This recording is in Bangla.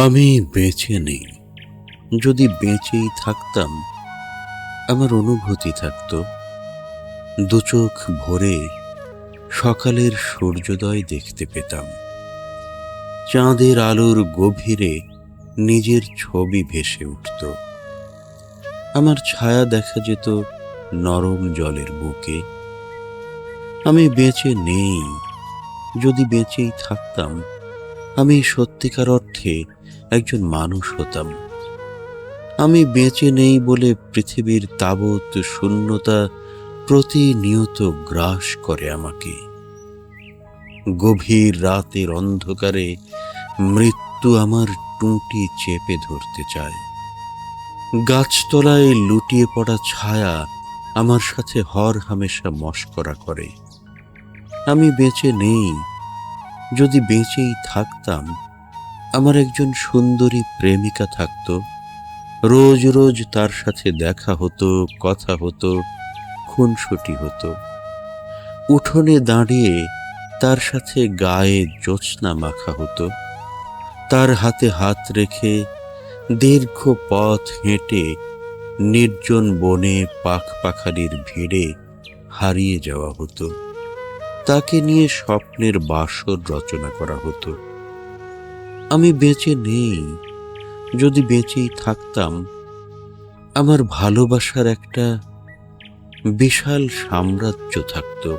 আমি বেঁচে নেই। যদি বেঁচেই থাকতাম, আমার অনুভূতি থাকতো। দুচোখ ভরে সকালের সূর্যোদয় দেখতে পেতাম। চাঁদের আলোর গভীরে নিজের ছবি ভেসে উঠত। আমার ছায়া দেখা যেত নরম জলের বুকে। আমি বেঁচে নেই। যদি বেঁচেই থাকতাম, আমি সত্যিকার অর্থে একজন মানুষ হতাম। আমি বেঁচে নেই বলে পৃথিবীর তাবৎ শূন্যতা প্রতিনিয়ত গ্রাস করে আমাকে। গভীর রাতের অন্ধকারে মৃত্যু আমার টুঁটি চেপে ধরতে চায়। গাছতলায় লুটিয়ে পড়া ছায়া আমার সাথে হর হামেশা মস্করা করে। আমি বেঁচে নেই, যদি বেঁচেই থাকতাম আমার একজন সুন্দরী প্রেমিকা থাকতো। রোজ রোজ তার সাথে দেখা হতো, কথা হতো, খুনসুটি হতো। উঠোনে দাঁড়িয়ে তার সাথে গায়ে জ্যোৎস্না মাখা হতো। তার হাতে হাত রেখে দীর্ঘ পথ হেঁটে নির্জন বনে পাখ পাখালির ভিড়ে হারিয়ে যাওয়া হতো। তাকে নিয়ে স্বপ্নের বাসর রচনা করা হতো। আমি বেঁচে নেই। যদি বেঁচেই থাকতাম আমার ভালোবাসার একটা বিশাল সাম্রাজ্য থাকতো।